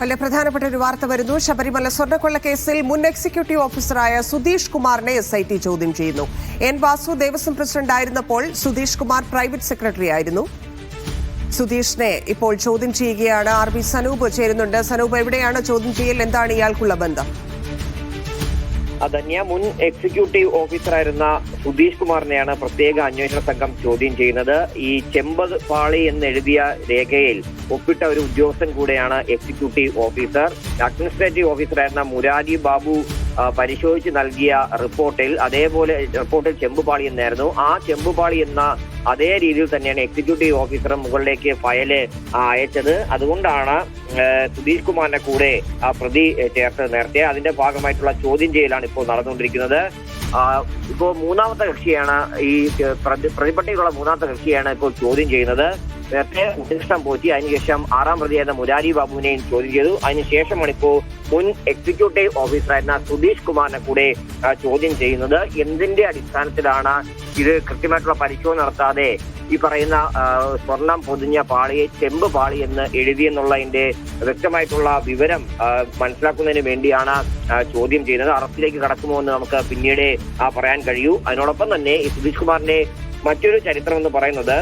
വളരെ പ്രധാനപ്പെട്ട ഒരു വാർത്ത വരുന്നു. ശബരിമല സ്വർണക്കൊള്ള കേസിൽ മുൻ എക്സിക്യൂട്ടീവ് ഓഫീസറായ സുധീഷ് കുമാറിനെ എസ് ഐ ടി ചോദ്യം ചെയ്യുന്നു. എൻ വാസു ദേവസ്വം പ്രസിഡന്റ് ആയിരുന്നപ്പോൾ സുധീഷ് കുമാർ പ്രൈവറ്റ് സെക്രട്ടറി ആയിരുന്നു. സുധീഷിനെ ഇപ്പോൾ ചോദ്യം ചെയ്യുകയാണ് ആർ ബി സനൂപ്. ചേരുന്നുണ്ട്. സനൂപ് എവിടെയാണ് ചോദ്യം ചെയ്യൽ? എന്താണ് ഇയാൾക്കുള്ള ബന്ധം? ധന്യ മുൻ എക്സിക്യൂട്ടീവ് ഓഫീസറായിരുന്ന സുധീഷ് കുമാറിനെയാണ് പ്രത്യേക അന്വേഷണ സംഘം ചോദ്യം ചെയ്യുന്നത്. ഈ ചെമ്പത് പാളി എന്നെഴുതിയ രേഖയിൽ ഒപ്പിട്ട ഒരു ഉദ്യോഗസ്ഥൻ കൂടെയാണ് എക്സിക്യൂട്ടീവ് ഓഫീസർ. അഡ്മിനിസ്ട്രേറ്റീവ് ഓഫീസറായിരുന്ന മുരാരി ബാബു പരിശോധിച്ച് നൽകിയ റിപ്പോർട്ടിൽ അതേപോലെ റിപ്പോർട്ടിൽ ചെമ്പുപാളി എന്നായിരുന്നു. ആ ചെമ്പുപാളി എന്ന അതേ രീതിയിൽ തന്നെയാണ് എക്സിക്യൂട്ടീവ് ഓഫീസർ മുകളിലേക്ക് ഫയൽ അയച്ചത്. അതുകൊണ്ടാണ് സുധീഷ് കുമാറിന്റെ കൂടെ ആ പ്രതി ചേർത്തത് നേരത്തെ. അതിന്റെ ഭാഗമായിട്ടുള്ള ചോദ്യം ചെയ്യലാണ് ഇപ്പോൾ നടന്നുകൊണ്ടിരിക്കുന്നത്. ഇപ്പോൾ മൂന്നാമത്തെ കക്ഷിയാണ് ഈ പ്രതി- പ്രതിപട്ടികയുള്ള മൂന്നാമത്തെ കക്ഷിയാണ് ഇപ്പോൾ ചോദ്യം ചെയ്യുന്നത്. നേരത്തെ ഉദ്യോഗസ്ഥം പോറ്റി അതിനുശേഷം ആറാം പ്രതിയായ മുരാരി ബാബുവിനെയും ചോദ്യം ചെയ്തു. അതിനുശേഷമാണ് ഇപ്പോൾ മുൻ എക്സിക്യൂട്ടീവ് ഓഫീസറായിരുന്ന സുധീഷ് കുമാറിനെ കൂടെ ചോദ്യം ചെയ്യുന്നത്. എന്തിന്റെ അടിസ്ഥാനത്തിലാണ് ഇത് കൃത്യമായിട്ടുള്ള പരിശോധന നടത്താതെ ഈ പറയുന്ന സ്വർണം പൊതിഞ്ഞ പാളിയെ ചെമ്പ് പാളി എന്ന് എഴുതിയെന്നുള്ളതിന്റെ വ്യക്തമായിട്ടുള്ള വിവരം മനസ്സിലാക്കുന്നതിന് വേണ്ടിയാണ് ചോദ്യം ചെയ്യുന്നത്. അറസ്റ്റിലേക്ക് കടക്കുമോ എന്ന് നമുക്ക് പിന്നീട് പറയാൻ കഴിയൂ. അതിനോടൊപ്പം തന്നെ ഈ സുധീഷ് കുമാറിന്റെ മറ്റൊരു ചരിത്രം എന്ന് പറയുന്നത്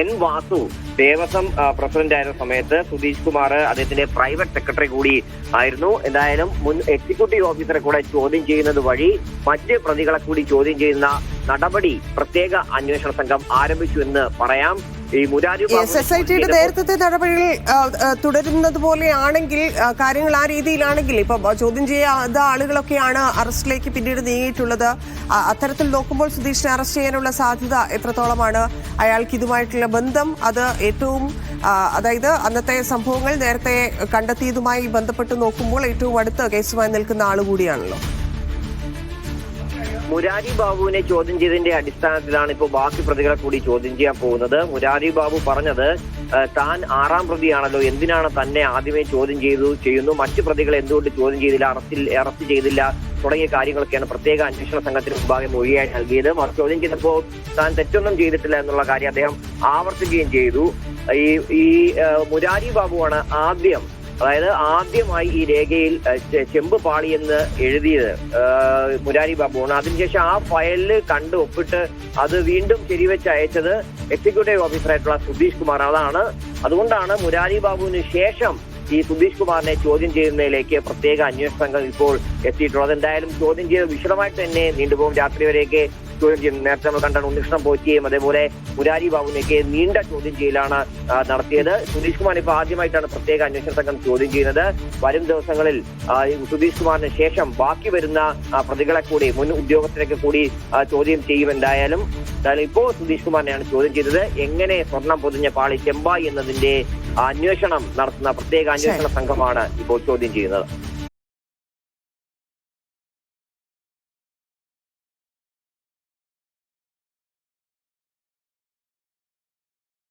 എൻ വാസു ദേവസ്വം പ്രസിഡന്റ് ആയിരുന്ന സമയത്ത് സുധീഷ് കുമാർ അദ്ദേഹത്തിന്റെ പ്രൈവറ്റ് സെക്രട്ടറി കൂടി ആയിരുന്നു. എന്തായാലും മുൻ എക്സിക്യൂട്ടീവ് ഓഫീസറെ കൂടെ ചോദ്യം ചെയ്യുന്നത് വഴി മറ്റ് പ്രതികളെ കൂടി ചോദ്യം ചെയ്യുന്ന നടപടി പ്രത്യേക അന്വേഷണ സംഘം ആരംഭിച്ചു എന്ന് പറയാം. ഈ മുരാരി എസ് എസ് ഐ ടിയുടെ നേരത്തെ നടപടികൾ തുടരുന്നത് പോലെയാണെങ്കിൽ കാര്യങ്ങൾ ആ രീതിയിലാണെങ്കിൽ ഇപ്പൊ ചോദ്യം ചെയ്യാത്ത ആളുകളൊക്കെയാണ് അറസ്റ്റിലേക്ക് പിന്നീട് നീങ്ങിയിട്ടുള്ളത്. അത്തരത്തിൽ നോക്കുമ്പോൾ സുധീഷിനെ അറസ്റ്റ് ചെയ്യാനുള്ള സാധ്യത എത്രത്തോളമാണ്? അയാൾക്ക് ഇതുമായിട്ടുള്ള ബന്ധം അത് ഏറ്റവും അതായത് അന്നത്തെ സംഭവങ്ങൾ നേരത്തെ കണ്ടെത്തിയതുമായി ബന്ധപ്പെട്ട് നോക്കുമ്പോൾ ഏറ്റവും അടുത്ത കേസുമായി നിൽക്കുന്ന ആൾ കൂടിയാണല്ലോ. മുരാരി ബാബുവിനെ ചോദ്യം ചെയ്തതിന്റെ അടിസ്ഥാനത്തിലാണ് ഇപ്പോൾ ബാക്കി പ്രതികളെ കൂടി ചോദ്യം ചെയ്യാൻ പോകുന്നത്. മുരാരി ബാബു പറഞ്ഞത് താൻ ആറാം പ്രതിയാണല്ലോ എന്തിനാണ് തന്നെ ആദ്യമേ ചോദ്യം ചെയ്തു ചെയ്യുന്നു? മറ്റു പ്രതികളെ എന്തുകൊണ്ട് ചോദ്യം ചെയ്തില്ല അറസ്റ്റിൽ അറസ്റ്റ് ചെയ്തില്ല തുടങ്ങിയ കാര്യങ്ങളൊക്കെയാണ് പ്രത്യേക അന്വേഷണ സംഘത്തിന് മുമ്പാകെ മൊഴിയായി നൽകിയത്. ചോദ്യം ചെയ്തപ്പോൾ താൻ തെറ്റൊന്നും ചെയ്തിട്ടില്ല എന്നുള്ള കാര്യം അദ്ദേഹം ആവർത്തിക്കുകയും ചെയ്തു. ഈ ഈ മുരാരി ബാബുവാണ് ആദ്യം അതായത് ആദ്യമായി ഈ രേഖയിൽ ചെമ്പ് പാളി എന്ന് എഴുതിയത് മുരാരി ബാബുവാണ് അതിനുശേഷം ആ ഫയലിൽ കണ്ട് ഒപ്പിട്ട് അത് വീണ്ടും ശരിവെച്ച് അയച്ചത് എക്സിക്യൂട്ടീവ് ഓഫീസറായിട്ടുള്ള സുധീഷ് കുമാർ അതാണ് അതുകൊണ്ടാണ് മുരാരി ബാബുവിന് ശേഷം ഈ സുധീഷ് കുമാറിനെ ചോദ്യം ചെയ്യുന്നതിലേക്ക് പ്രത്യേക അന്വേഷണ സംഘം ഇപ്പോൾ എത്തിയിട്ടുള്ളത്. എന്തായാലും ചോദ്യം ചെയ്ത് വിശദമായിട്ട് തന്നെ നീണ്ടുപോകും. രാത്രി വരെയൊക്കെ നേരത്തെ നമ്മൾ കണ്ടാണ് ഉണ്ണികൃഷ്ണൻ പോറ്റിയെയും അതേപോലെ മുരാരി ബാബുവിനെയൊക്കെ നീണ്ട ചോദ്യം ചെയ്യലാണ് നടത്തിയത്. സുധീഷ് കുമാർ ഇപ്പൊ ആദ്യമായിട്ടാണ് പ്രത്യേക അന്വേഷണ സംഘം ചോദ്യം ചെയ്യുന്നത്. വരും ദിവസങ്ങളിൽ സുധീഷ് കുമാറിന് ശേഷം ബാക്കി വരുന്ന പ്രതികളെ കൂടി മുൻ ഉദ്യോഗസ്ഥരൊക്കെ കൂടി ചോദ്യം ചെയ്യും എന്തായാലും. ഇപ്പോ സുധീഷ് കുമാറിനെയാണ് ചോദ്യം ചെയ്തത്. എങ്ങനെ സ്വർണം പൊതിഞ്ഞ പാളി ചെമ്പായി എന്നതിന്റെ അന്വേഷണം നടത്തുന്ന പ്രത്യേക അന്വേഷണ സംഘമാണ് ഇപ്പോൾ ചോദ്യം ചെയ്യുന്നത്.